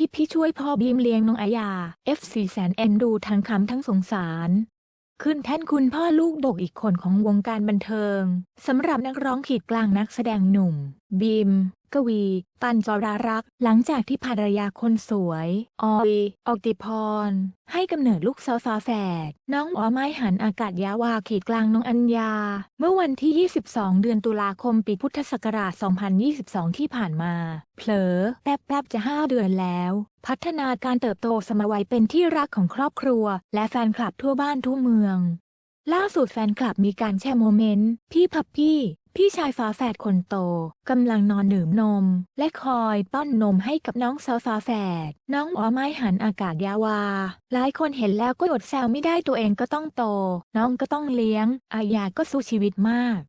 พี่พี่ช่วยพ่อบีมเลี้ยงน้องอายา F4 แสนเอ็นดูทั้งคำทั้งสงสาร ขึ้นแท่นคุณพ่อลูกดกอีกคนของวงการบันเทิงสำหรับนักร้องขีดกลางนักแสดงหนุ่มบีม กวีปันจรารักษ์ หลังจากที่ภรรยาคนสวย ออยออกติพร ให้กำเนิดลูกสาวฝาแฝด น้องหมอไม้หันอากาศยาวาขีดกลางน้องอัญญา เมื่อวันที่ 22 เดือนตุลาคมปีพุทธศักราช 2022 ที่ผ่านมา เผลอ แป๊บๆ จะ 5 เดือนแล้ว พัฒนาการเติบโตสมวัยเป็นที่รักของครอบครัว และแฟนคลับทั่วบ้านทั่วเมือง ล่าสุดแฟนคลับมีการแชร์โมเมนต์ พี่พับพี่ พี่ชายฝาแฝดคนโตกำลังนอนดื่มนม และคอยป้อนนมให้กับน้องสาวฝาแฝดน้องอ๋อไม้หันอากาศยาวา หลายคนเห็นแล้วก็อดแซวไม่ได้ตัวเองก็ต้องโต น้องก็ต้องเลี้ยง อายาก็สู้ชีวิตมาก